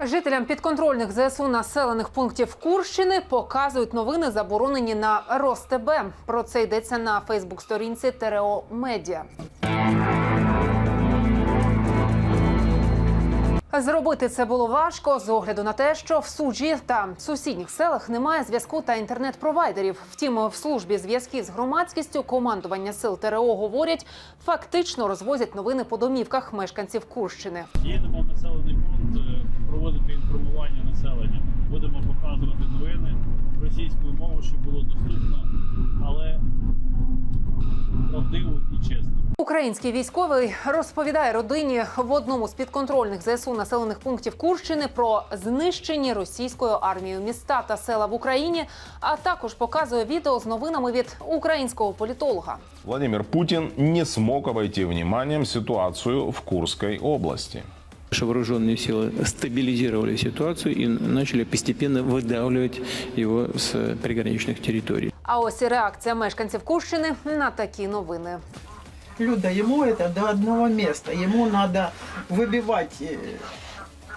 Жителям підконтрольних ЗСУ населених пунктів Курщини показують новини, заборонені на РосТБ. Про це йдеться на Фейсбук-сторінці ТРО Медіа. Зробити це було важко з огляду на те, що в суджі та сусідніх селах немає зв'язку та інтернет-провайдерів. Втім, в службі зв'язків з громадськістю командування сил ТРО говорять, фактично розвозять новини по домівках мешканців Курщини. Їдемо населений пункт щоб було доступно, але правдиво і чесно. Український військовий розповідає родині в одному з підконтрольних ЗСУ населених пунктів Курщини про знищені російською армією міста та села в Україні, а також показує відео з новинами від українського політолога. Владимир Путин не смог обойти вниманием ситуацию в Курской области Наши вооруженные силы стабилизировали ситуацию и начали постепенно выдавливать его с приграничных территорий. А ось і реакція мешканців Курщини на такі новини. Люда, ему это до одного места. Ему надо выбивать э,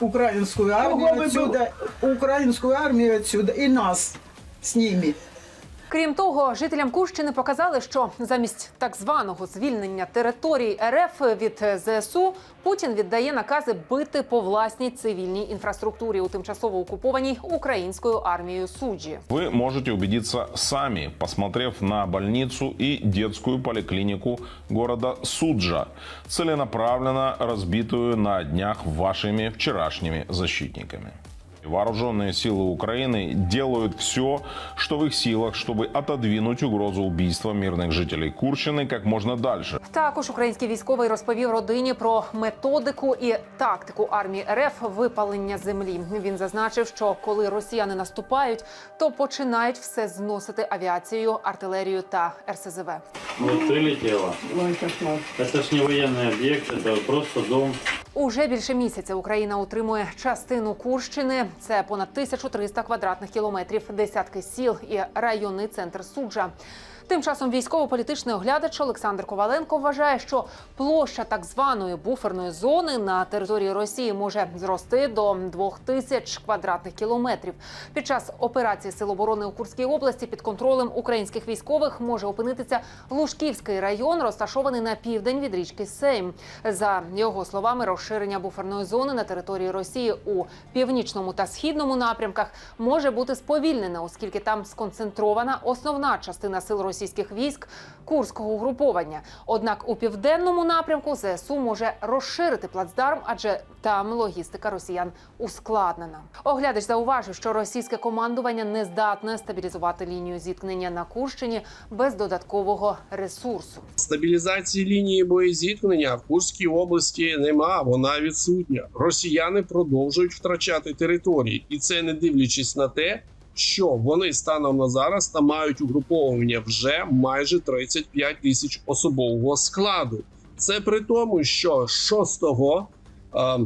украинскую армию отсюда, украинскую армию отсюда и нас с ними. Крім того, жителям Курщини показали, що замість так званого звільнення територій РФ від ЗСУ Путін віддає накази бити по власній цивільній інфраструктурі у тимчасово окупованій українською армією суджі. Вы можете убедиться сами, посмотрев на больницу и детскую поликлинику города Суджа, целенаправленно разбитую на днях вашими вчерашними защитниками. Вооруженные силы Украины делают все, что в их силах, чтобы отодвинуть угрозу убийства мирных жителей Курщины как можно дальше. Також український військовий розповів родині про методику і тактику армії РФ випалення землі. Він зазначив, що коли росіяни наступають, то починають все зносити авіацією, артилерією та РСЗВ. Вот прилетело. Это ж не военный объект, это просто дом. Уже більше місяця Україна отримує частину Курщини. Це понад 1300 квадратних кілометрів, десятки сіл і районний центр суджа. Тим часом військово-політичний оглядач Олександр Коваленко вважає, що площа так званої буферної зони на території Росії може зрости до 2000 квадратних кілометрів. Під час операції Сил оборони у Курській області під контролем українських військових може опинитися Лужківський район, розташований на південь від річки Сейм. За його словами, розширення буферної зони на території Росії у північному та східному напрямках може бути сповільнене, оскільки там сконцентрована основна частина сил російських військ курського угруповання. Однак у південному напрямку ЗСУ може розширити плацдарм, адже там логістика росіян ускладнена. Оглядач зауважив, що російське командування не здатне стабілізувати лінію зіткнення на Курщині без додаткового ресурсу. Стабілізації лінії боєзіткнення в Курській області нема, вона відсутня. Росіяни продовжують втрачати території, і це не дивлячись на те, що вони станом на зараз та мають угруповання вже майже 35 тисяч особового складу. Це при тому, що 6 е,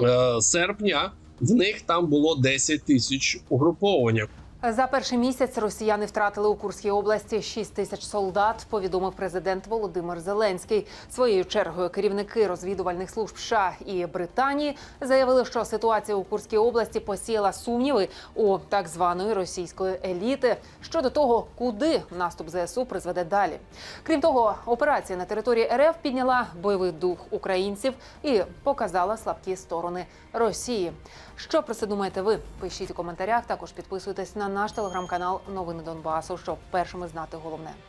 е, серпня в них там було 10 тисяч угруповання. За перший місяць росіяни втратили у Курській області 6 тисяч солдат. Повідомив президент Володимир Зеленський. Своєю чергою керівники розвідувальних служб США і Британії заявили, що ситуація у Курській області посіяла сумніви у так званої російської еліти щодо того, куди наступ ЗСУ призведе далі. Крім того, операція на території РФ підняла бойовий дух українців і показала слабкі сторони Росії. Що про це думаєте ви? Пишіть у коментарях. Також підписуйтесь на наш телеграм-канал Новини Донбасу, щоб першими знати головне.